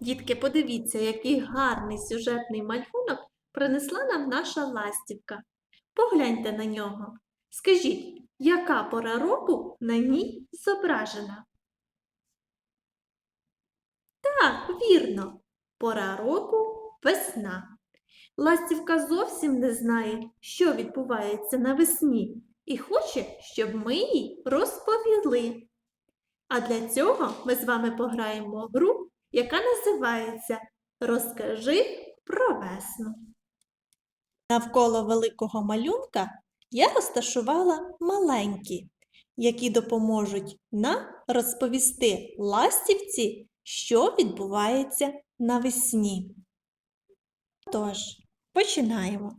Дітки, подивіться, який гарний сюжетний малюнок принесла нам наша ластівка. Погляньте на нього. Скажіть, яка пора року на ній зображена? Так, вірно, пора року весна. Ластівка зовсім не знає, що відбувається навесні, і хоче, щоб ми їй розповіли. А для цього ми з вами пограємо в гру, яка називається Розкажи про весну. Навколо великого малюнка я розташувала маленькі, які допоможуть нам розповісти ластівці, що відбувається навесні. Тож, починаємо.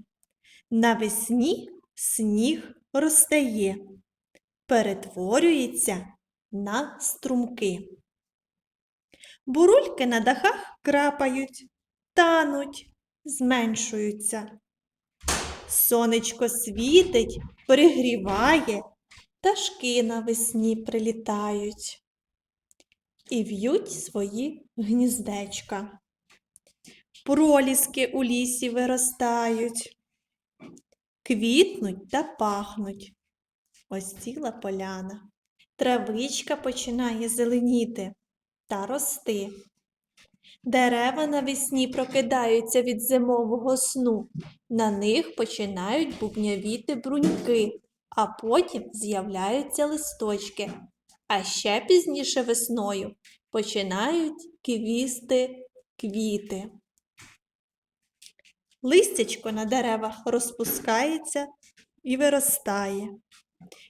Навесні сніг розтає, перетворюється на струмки. Бурульки на дахах крапають, тануть, зменшуються. Сонечко світить, пригріває, пташки навесні прилітають і в'ють свої гніздечка. Проліски у лісі виростають, квітнуть та пахнуть. Ось ціла поляна. Травичка починає зеленіти та рости. Дерева навесні прокидаються від зимового сну. На них починають бубнявіти бруньки, а потім з'являються листочки. А ще пізніше весною починають квісти квіти. Листячко на деревах розпускається і виростає.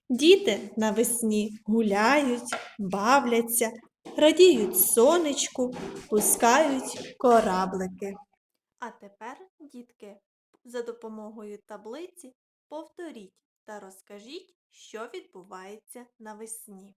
Діти навесні гуляють, бавляться, радіють сонечку, пускають кораблики. А тепер, дітки, за допомогою таблиці повторіть та розкажіть, що відбувається навесні.